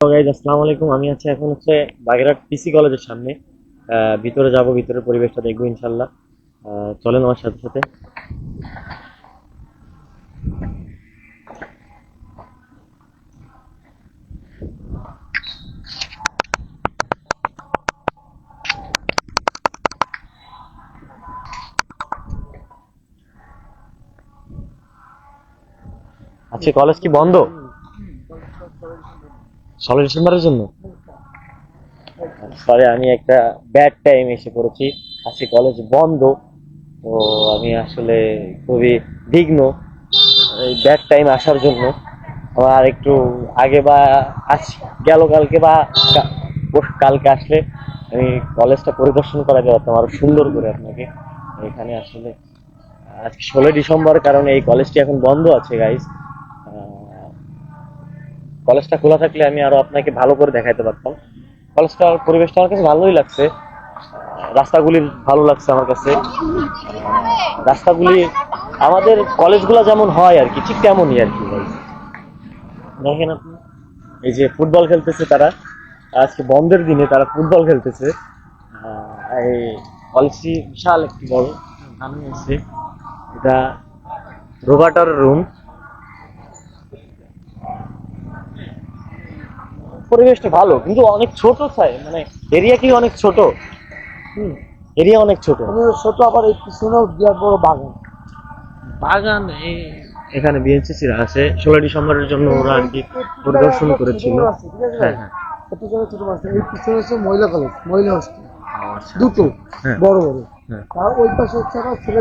আসসালামু আলাইকুম। আমি আছি এখন হচ্ছে বাগেরহাট পিসি কলেজের সামনে। ভিতরে যাব ভিতরে পরিবেশটা দেখব ইনশাল্লাহ চলেন আমার সাথে সাথে। আচ্ছা কলেজ কি বন্ধ? ষোলো ডিসেম্বরের জন্য? সরি আমি একটা ব্যাড টাইম এসে পড়েছি। আজকে কলেজ বন্ধ, তো আমি আসলে খুবই বিঘ্ন এই ব্যাড টাইম আসার জন্য। আমার একটু আগে বা আজ গেল, কালকে বা কালকে আসলে আমি কলেজটা পরিদর্শন করাতে পারতাম আরও সুন্দর করে আপনাকে। এখানে আসলে আজকে ষোলোই ডিসেম্বর, কারণে এই কলেজটি এখন বন্ধ আছে গাইজ কলেজটা খোলা থাকলে আমি আরও আপনাকে ভালো করে দেখাইতে পারতাম। কলেজটার পরিবেশটা আমার কাছে ভালোই লাগছে। রাস্তাগুলি ভালো লাগছে আমার কাছে। রাস্তাগুলি আমাদের কলেজগুলো যেমন হয় আর কি, ঠিক তেমনই আর কি। দেখেন আপনি, এই যে ফুটবল খেলতেছে তারা, আজকে বন্ধের দিনে তারা ফুটবল খেলতেছে। এই কলেজটি বিশাল একটি বড় সামনে আছে। এটা রোগাটার রুম। পরিবেশটা ভালো কিন্তু অনেক ছোট চাই মানে এরিয়া কি অনেক ছোট? হুম। এরিয়া অনেক ছোট। ছোট আবার এই পিছনেও বিরাট বড় বাগান। বাগান এই- এখানে বিএনসিসিরা আছে। ষোলো ডিসেম্বরের জন্য ওরা আর কি পরিদর্শন করেছিল? হ্যাঁ হ্যাঁ। ছোট ছোট ছোট আছে এই পিছনে হচ্ছে মহিলা কলেজ মহিলা হোস্টেল আচ্ছা। দুটো হ্যাঁ। বড় বড়। হ্যাঁ। আর ওই পাশে হচ্ছে হোস্টেল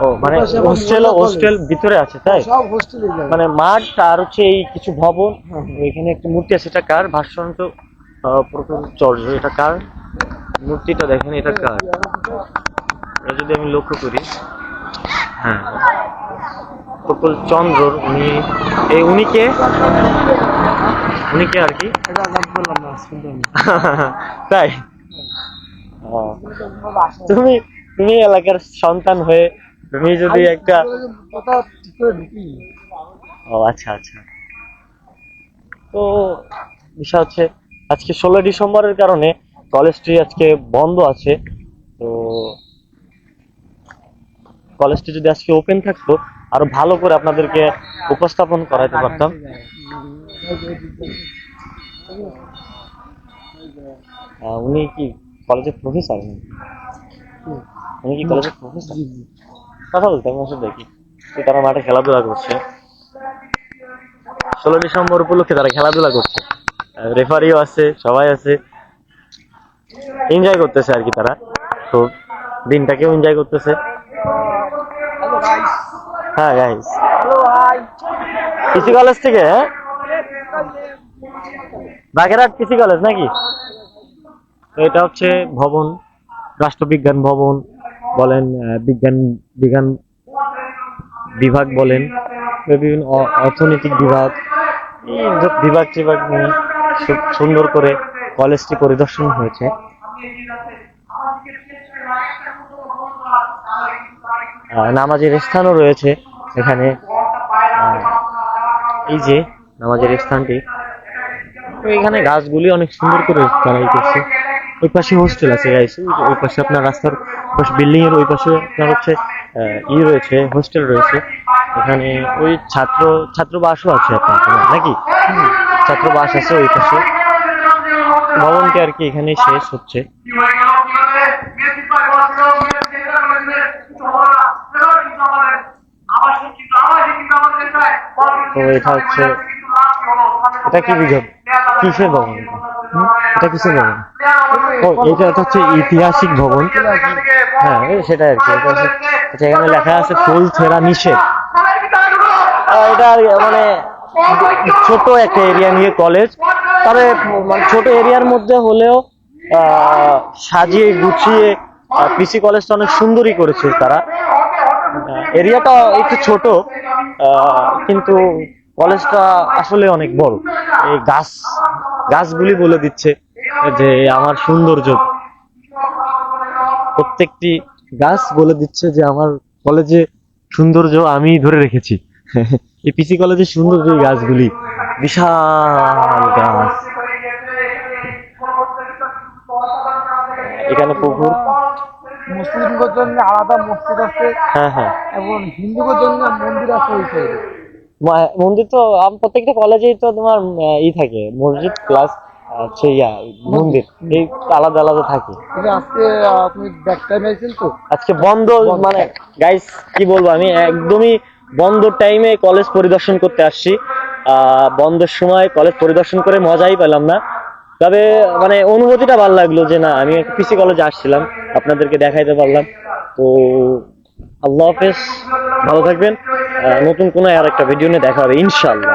ও মানে হোস্টেল হোস্টেল ভিতরে আছে তাই? সব হোস্টেলে যায়। মানে মাঠ আর হচ্ছে এই কিছু ভবন হ্যাঁ, হ্যাঁ। এখানে একটা মূর্তি আছে এটা কার? এটা কার? মূর্তিটা দেখেন এটা কার? এটা যদি আমি লক্ষ্য করি হ্যাঁ। প্রকল চন্দ্রর উনি এই উনি কে? উনি কে আর কি? তাই? তুমি তুমি এলাকার সন্তান হয়ে তুমি যদি একটা ও আচ্ছা আচ্ছা। তো বিষয় হচ্ছে আজকে ষোলো ডিসেম্বরের কারণে কলেজটি আজকে বন্ধ আছে। তো কলেজটি যদি আজকে ওপেন থাকতো আরও ভালো করে আপনাদেরকে উপস্থাপন করাইতে পারতাম। উনি কি কলেজের প্রফেসর উনি কি কলেজের প্রফেসর কথা বলতে আমি আসলে দেখি। তো তারা মাঠে খেলাধুলা করছে। ষোলো ডিসেম্বর উপলক্ষে তারা খেলাধুলা করছে। রেফারিও আছে সবাই আছে। এনজয় করতেছে আর কি তারা। তো দিনটাকেও এনজয় করতেছে। হ্যাঁ গাইস কৃষি কলেজ থেকে হ্যাঁ? বাগেরহাট কৃষি কলেজ নাকি? এটা হচ্ছে ভবন, রাষ্ট্রবিজ্ঞান ভবন বলেন বিজ্ঞান বিজ্ঞান বিভাগ বলেন বিভিন্ন অর্থনৈতিক বিভাগ বিভাগ টিভাগ নিয়ে সুন্দর করে কলেজটি পরিদর্শন হয়েছে। নামাজের স্থানও রয়েছে এখানে। এই যে নামাজের স্থানটি এখানে গাছগুলি অনেক সুন্দর করে বানাই করছে ওই পাশে হোস্টেল আছে গাইস ওই পাশে আপনার রাস্তার পাশে বিল্ডিং এর ওই পাশে আপনার হচ্ছে ই রয়েছে হোস্টেল রয়েছে। এখানে ওই ছাত্র ছাত্রবাসও আছে আপনার নাকি? ছাত্রবাস আছে ওই পাশে। ভবনটি আর কি এখানে শেষ হচ্ছে। তো এটা হচ্ছে, এটা কি বুঝাব কিসের ভবন? এটা কিসের ভবন? ও এটা হচ্ছে ঐতিহাসিক ভবন। হ্যাঁ সেটাই আর কি আচ্ছা, এখানে লেখা আছে ফুল ছেঁড়া নিষেধ। এটা আর মানে ছোট একটা এরিয়া নিয়ে কলেজ তবে মানে ছোট এরিয়ার মধ্যে হলেও সাজিয়ে গুছিয়ে পিসি কলেজটা অনেক সুন্দরই করেছে তারা। এরিয়াটা একটু ছোট কিন্তু কলেজটা আসলে অনেক বড়। এই গাছ গাছগুলি বলে দিচ্ছে। যে আমার সৌন্দর্য। প্রত্যেকটি গাছ বলে দিচ্ছে যে আমার কলেজে সৌন্দর্য আমি ধরে রেখেছি। এই পিসি কলেজের সৌন্দর্য এই গাছগুলি। বিশাল গাছ। এখানে পুকুর। মুসলিমদের জন্য আলাদা মসজিদ আছে। হ্যাঁ হ্যাঁ। এবং হিন্দুদের জন্য মন্দির আছে ওই সাইডে মন্দির তো প্রত্যেকটা কলেজেই তো তোমার ই থাকে। মসজিদ প্লাস হচ্ছে ইয়া মন্দির। এই আলাদা আলাদা থাকে। আজকে আপনি ব্যাক টাইম আইছেন তো? আজকে বন্ধ মানে গাইস কি বলব আমি একদমই বন্ধ টাইমে কলেজ পরিদর্শন করতে আসছি। বন্ধের সময় কলেজ পরিদর্শন করে মজাই পেলাম না। তবে মানে অনুভূতিটা ভালো লাগল যে না আমি একটা পিসি কলেজে আসছিলাম আপনাদেরকে দেখাইতে পারলাম। তো আল্লাহ হাফেজ ভালো থাকবেন। নতুন কোনো আর একটা ভিডিও নিয়ে দেখা হবে ইনশাআল্লাহ।